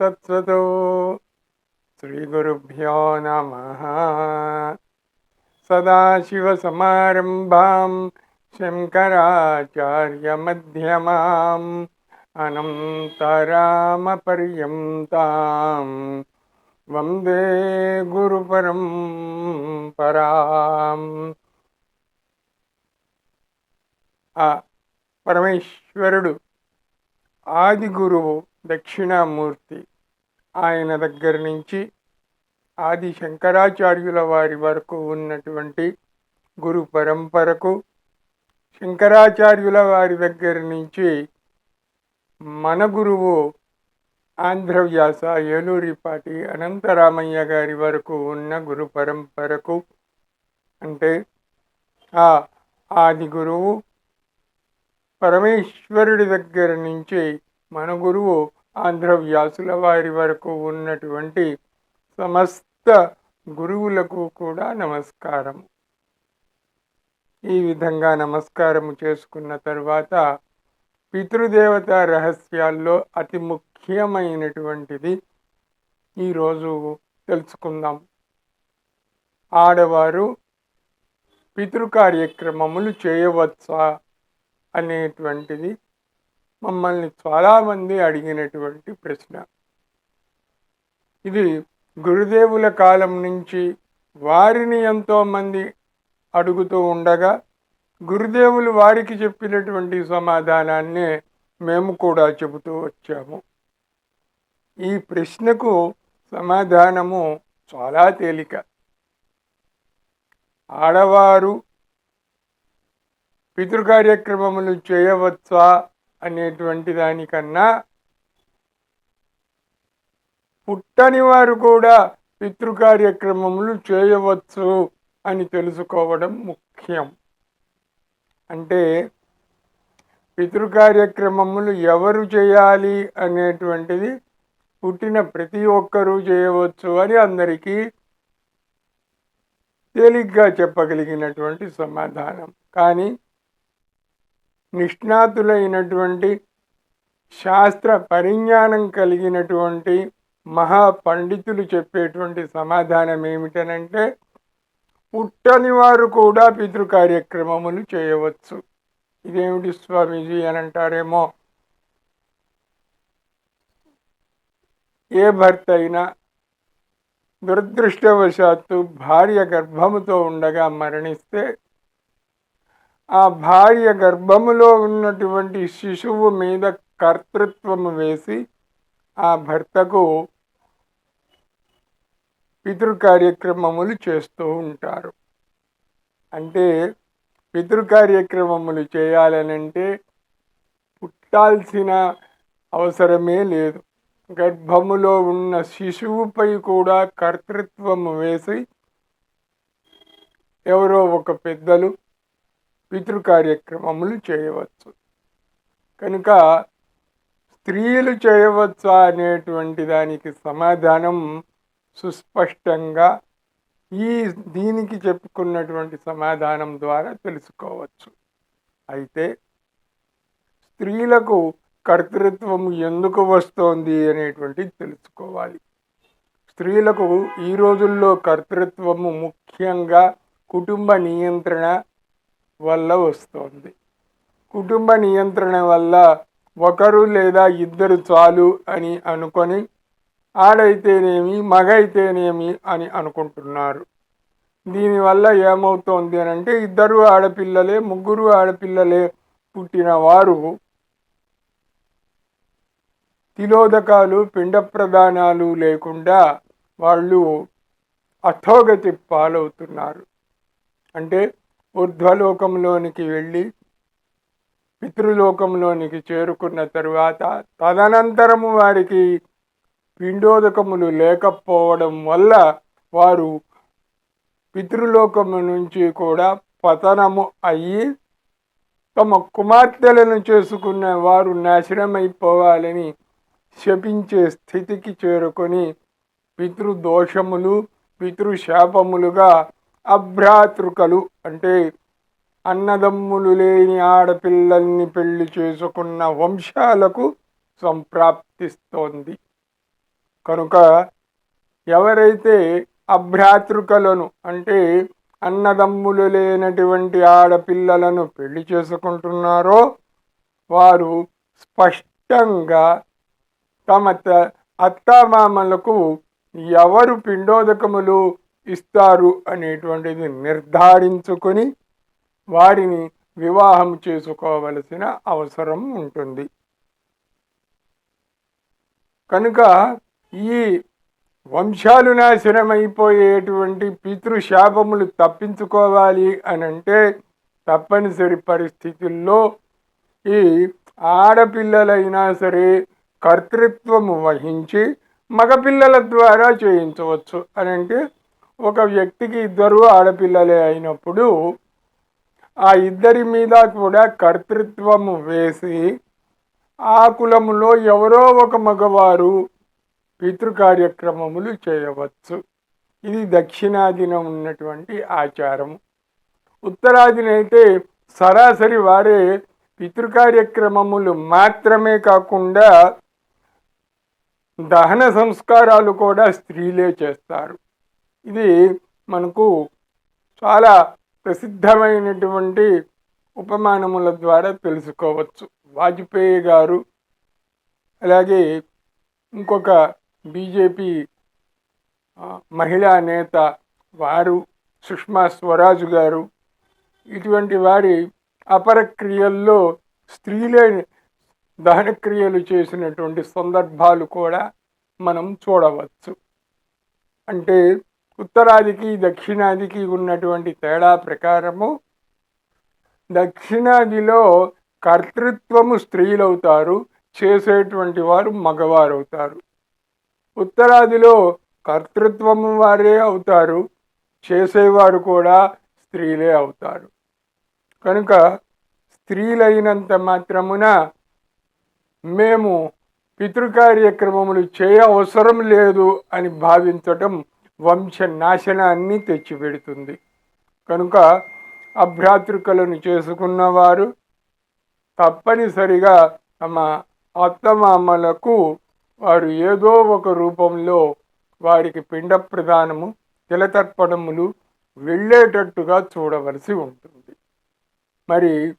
తత్సతు శ్రీగురుభ్యో నమ సదాశివసమారంభాం శంకరాచార్యమధ్యమాం అనంతరామపర్యంతాం వందే గురుపరం పరాం ఆ పరమేశ్వరుడు ఆది గురువు దక్షిణామూర్తి ఆయన దగ్గర నుంచి ఆది శంకరాచార్యుల వారి వరకు ఉన్నటువంటి గురు పరంపరకు శంకరాచార్యుల వారి దగ్గర నుంచి మన గురువు ఆంధ్రవ్యాస ఏలూరిపాటి అనంతరామయ్య గారి వరకు ఉన్న గురు పరంపరకు అంటే ఆ ఆది గురువు పరమేశ్వరుడి దగ్గర నుంచి మన గురువు ఆంధ్రవ్యాసుల వారి వరకు ఉన్నటువంటి సమస్త గురువులకు కూడా నమస్కారం. ఈ విధంగా నమస్కారము చేసుకున్న తర్వాత పితృదేవత రహస్యాల్లో అతి ముఖ్యమైనటువంటిది ఈరోజు తెలుసుకుందాం. ఆడవారు పితృ కార్యక్రమములు చేయవచ్చా అనేటువంటిది మమ్మల్ని చాలామంది అడిగినటువంటి ప్రశ్న. ఇది గురుదేవుల కాలం నుంచి వారిని ఎంతోమంది అడుగుతూ ఉండగా గురుదేవులు వారికి చెప్పినటువంటి సమాధానాన్నే మేము కూడా చెబుతూ వచ్చాము. ఈ ప్రశ్నకు సమాధానము చాలా తేలిక. ఆడవారు పితృ కార్యక్రమములు చేయవచ్చా? అనేటువంటి దానికన్నా పుట్టని వారు కూడా పితృ కార్యక్రమములు చేయవచ్చు అని తెలుసుకోవడం ముఖ్యం. అంటే పితృ కార్యక్రమములు ఎవరు చేయాలి అనేటువంటిది పుట్టిన ప్రతి ఒక్కరూ చేయవచ్చు అని అందరికీ తేలిగ్గా చెప్పగలిగినటువంటి సమాధానం. కానీ నిష్ణాతులైనటువంటి శాస్త్ర పరిజ్ఞానం కలిగినటువంటి మహా పండితులు చెప్పేటువంటి సమాధానం ఏమిటనంటే పుట్టని వారు కూడా పితృ కార్యక్రమములు చేయవచ్చు. ఇదేమిటి స్వామీజీ అని అంటారేమో ఏ భర్త అయినా దురదృష్టవశాత్తు భార్య గర్భముతో ఉండగా మరణిస్తే ఆ భార్య గర్భములో ఉన్నటువంటి శిశువు మీద కర్తృత్వము వేసి ఆ భర్తకు పితృ కార్యక్రమములు చేస్తూ ఉంటారు. అంటే పితృ కార్యక్రమములు చేయాలనంటే పుట్టాల్సిన అవసరమే లేదు. గర్భములో ఉన్న శిశువుపై కూడా కర్తృత్వము వేసి ఎవరో ఒక పెద్దలు పితృ కార్యక్రమములు చేయవచ్చు. కనుక స్త్రీలు చేయవచ్చా అనేటువంటి దానికి సమాధానం సుస్పష్టంగా ఈ దీనికి చెప్పుకున్నటువంటి సమాధానం ద్వారా తెలుసుకోవచ్చు. అయితే స్త్రీలకు కర్తృత్వం ఎందుకు వస్తోంది అనేటువంటిది తెలుసుకోవాలి. స్త్రీలకు ఈ రోజుల్లో కర్తృత్వము ముఖ్యంగా కుటుంబ నియంత్రణ వల్ల వస్తోంది. కుటుంబ నియంత్రణ వల్ల ఒకరు లేదా ఇద్దరు చాలు అని అనుకొని ఆడైతేనేమి మగ అయితేనేమి అని అనుకుంటున్నారు. దీనివల్ల ఏమవుతోంది అని అంటే ఇద్దరు ఆడపిల్లలే ముగ్గురు ఆడపిల్లలే పుట్టిన వారు తిలోదకాలు పిండ ప్రదానాలు లేకుండా వాళ్ళు అథోగతి పాలవుతున్నారు. అంటే ఊర్ధ్వలోకంలోనికి వెళ్ళి పితృలోకంలోనికి చేరుకున్న తరువాత తదనంతరము వారికి పిండోదకములు లేకపోవడం వల్ల వారు పితృలోకము నుంచి కూడా పతనము అయ్యి తమ కుమార్తెలను చేసుకున్న వారు నాశనమైపోవాలని శపించే స్థితికి చేరుకొని పితృదోషములు పితృశాపములుగా అభ్రాతృకలు అంటే అన్నదమ్ములు లేని ఆడపిల్లల్ని పెళ్ళి చేసుకున్న వంశాలకు సంప్రాప్తిస్తోంది. కనుక ఎవరైతే అభ్రాతృకలను అంటే అన్నదమ్ములు లేనటువంటి ఆడపిల్లలను పెళ్ళి చేసుకుంటున్నారో వారు స్పష్టంగా తమ త- అత్తామామలకు ఎవరు పిండోదకములు ఇస్తారు అనేటువంటిది నిర్ధారించుకొని వారిని వివాహం చేసుకోవలసిన అవసరం ఉంటుంది. కనుక ఈ వంశాలు నాశనమైపోయేటువంటి పితృశాపములు తప్పించుకోవాలి అనంటే తప్పనిసరి పరిస్థితుల్లో ఈ ఆడపిల్లలైనా సరే కర్తృత్వము వహించి మగపిల్లల ద్వారా చేయించవచ్చు అని అంటే ఒక వ్యక్తికి ఇద్దరు ఆడపిల్లలే అయినప్పుడు ఆ ఇద్దరి మీద కూడా కర్తృత్వము వేసి ఆ కులములో ఎవరో ఒక మగవారు పితృ కార్యక్రమములు చేయవచ్చు. ఇది దక్షిణాదిన ఉన్నటువంటి ఆచారము ఉత్తరాదిన అయితే సరాసరి వారే పితృ కార్యక్రమములు మాత్రమే కాకుండా దహన సంస్కారాలు కూడా స్త్రీలే చేస్తారు. ఇది మనకు చాలా ప్రసిద్ధమైనటువంటి ఉపమానముల ద్వారా తెలుసుకోవచ్చు. వాజ్పేయి గారు అలాగే ఇంకొక బీజేపీ మహిళా నేత వారు సుష్మా స్వరాజ్ గారు. ఇటువంటి వారి అపర క్రియల్లో స్త్రీలే దహన క్రియలు చేసినటువంటి సందర్భాలు కూడా మనం చూడవచ్చు. అంటే ఉత్తరాదికి దక్షిణాదికి ఉన్నటువంటి తేడా ప్రకారము దక్షిణాదిలో కర్తృత్వము స్త్రీలవుతారు చేసేటువంటి వారు మగవారు అవుతారు ఉత్తరాదిలో కర్తృత్వము వారే అవుతారు చేసేవారు కూడా స్త్రీలే అవుతారు. కనుక స్త్రీలైనంత మాత్రమున మేము పితృకార్యక్రమములు చేయ అవసరం లేదు అని భావించటం వంశ నాశనాన్ని తెచ్చిపెడుతుంది. కనుక అభ్రాతృకలను చేసుకున్నవారు తప్పనిసరిగా తమ అత్తమామలకు వారు ఏదో ఒక రూపంలో వారికి పిండ ప్రదానము తిలతర్పణములు వెళ్ళేటట్టుగా చూడవలసి ఉంటుంది. మరి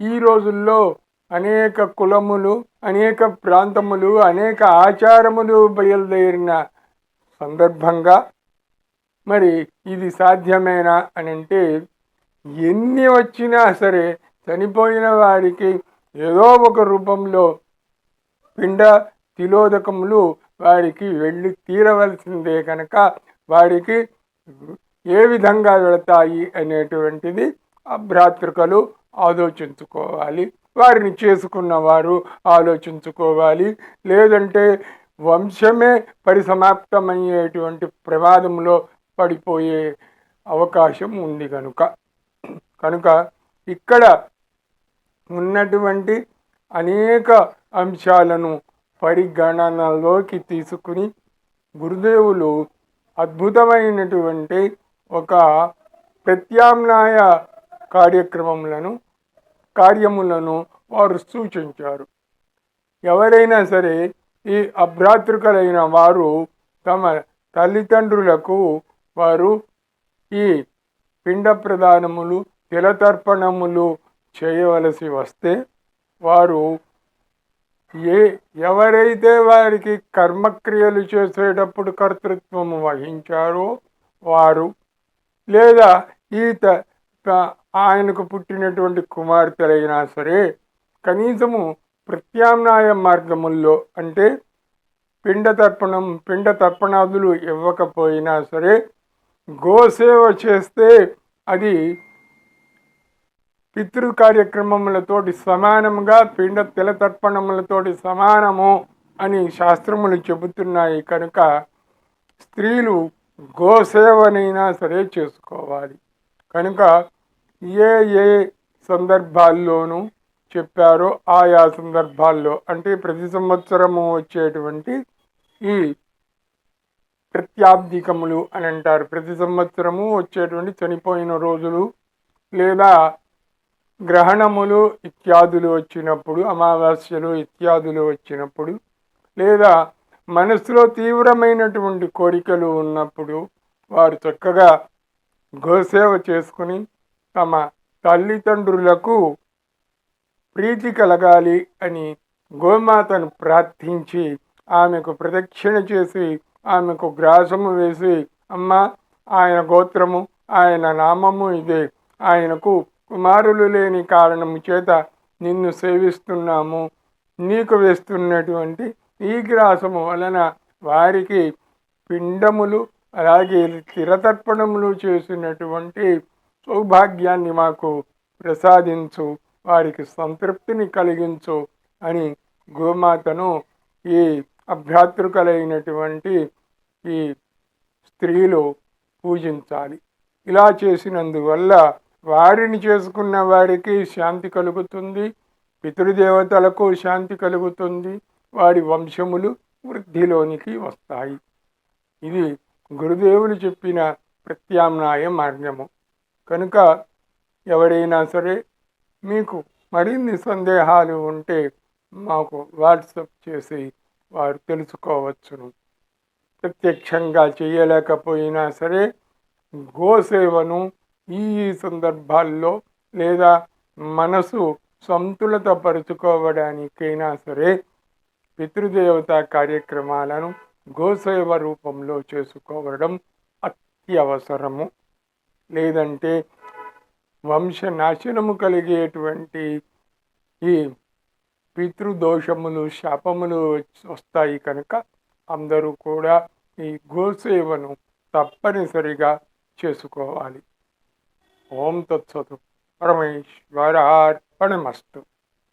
ఈ రోజుల్లో అనేక కులములు అనేక ప్రాంతములు అనేక ఆచారములు బయలుదేరిన సందర్భంగా మరి ఇది సాధ్యమేనా అని అంటే ఎన్ని వచ్చినా సరే చనిపోయిన వారికి ఏదో ఒక రూపంలో పిండ తిలోదకములు వారికి వెళ్ళి తీరవలసిందే కనుక వారికి ఏ విధంగా వెళతాయి అనేటువంటిది అభ్రాతృకలు ఆలోచించుకోవాలి. వారిని చేసుకున్న వారు ఆలోచించుకోవాలి. లేదంటే వంశమే పరిసమాప్తమయ్యేటువంటి ప్రమాదంలో పడిపోయే అవకాశం ఉంది కనుక. కనుక ఇక్కడ ఉన్నటువంటి అనేక అంశాలను పరిగణనలోకి తీసుకుని గురుదేవులు అద్భుతమైనటువంటి ఒక ప్రత్యామ్నాయ కార్యక్రమములను కార్యములను వారు సూచించారు. ఎవరైనా సరే ఈ అభ్రాతృకలైన వారు తమ తల్లిదండ్రులకు వారు ఈ పిండ ప్రదానములు తిలతర్పణములు చేయవలసి వస్తే వారు ఏ ఎవరైతే వారికి కర్మక్రియలు చేసేటప్పుడు కర్తృత్వము వహించారో వారు లేదా ఈ త- ఆయనకు పుట్టినటువంటి కుమార్తెలైనా సరే కనీసము ప్రత్యామ్నాయ మార్గముల్లో అంటే పిండ తర్పణం పిండ తర్పణాదులు ఇవ్వకపోయినా సరే గోసేవ చేస్తే అది పితృ కార్యక్రమములతోటి సమానముగా పిండ తిల తర్పణములతోటి సమానము అని శాస్త్రములు చెబుతున్నాయి కనుక స్త్రీలు గోసేవనైనా సరే చేసుకోవాలి. కనుక ఏ ఏ సందర్భాల్లోనూ చెప్పారో ఆయా సందర్భాల్లో. అంటే ప్రతి సంవత్సరము వచ్చేటువంటి ఈ ప్రత్యాబ్దికములు అని అంటారు. ప్రతి సంవత్సరము వచ్చేటువంటి చనిపోయిన రోజులు లేదా గ్రహణములు ఇత్యాదులు వచ్చినప్పుడు అమావాస్యలు ఇత్యాదులు వచ్చినప్పుడు లేదా మనసులో తీవ్రమైనటువంటి కోరికలు ఉన్నప్పుడు వారు చక్కగా గోసేవ చేసుకుని తమ తల్లిదండ్రులకు ప్రీతి కలగాలి అని గోమాతను ప్రార్థించి ఆమెకు ప్రదక్షిణ చేసి ఆమెకు గ్రాసము వేసి అమ్మ ఆయన గోత్రము ఆయన నామము ఇదే. ఆయనకు కుమారులు లేని కారణము చేత నిన్ను సేవిస్తున్నాము. నీకు వేస్తున్నటువంటి ఈ గ్రాసము వలన వారికి పిండములు అలాగే తిరతర్పణములు చేసినటువంటి సౌభాగ్యాన్ని మాకు ప్రసాదించు. వారికి సంతృప్తిని కలిగించు అని గోమాతను ఈ అభ్యాతృకలైనటువంటి ఈ స్త్రీలు పూజించాలి. ఇలా చేసినందువల్ల వారిని చేసుకున్న వారికి శాంతి కలుగుతుంది పితృదేవతలకు శాంతి కలుగుతుంది వారి వంశములు వృద్ధిలోనికి వస్తాయి. ఇది గురుదేవులు చెప్పిన ప్రత్యామ్నాయ మార్గము. కనుక ఎవరైనా సరే మీకు మరిన్ని సందేహాలు ఉంటే మాకు వాట్సప్ చేసి వారు తెలుసుకోవచ్చును. ప్రత్యక్షంగా చేయలేకపోయినా సరే గోసేవను ఈ సందర్భాల్లో లేదా మనసు సంతులత పరుచుకోవడానికైనా సరే పితృదేవత కార్యక్రమాలను గోసేవ రూపంలో చేసుకోవడం అత్యవసరము. లేదంటే వంశనాశనము కలిగేటువంటి ఈ పితృదోషములు శాపములు వస్తాయి కనుక అందరూ కూడా ఈ గోసేవను తప్పనిసరిగా చేసుకోవాలి. ఓం తత్సతు. పరమేశ్వరార్పణమస్తు.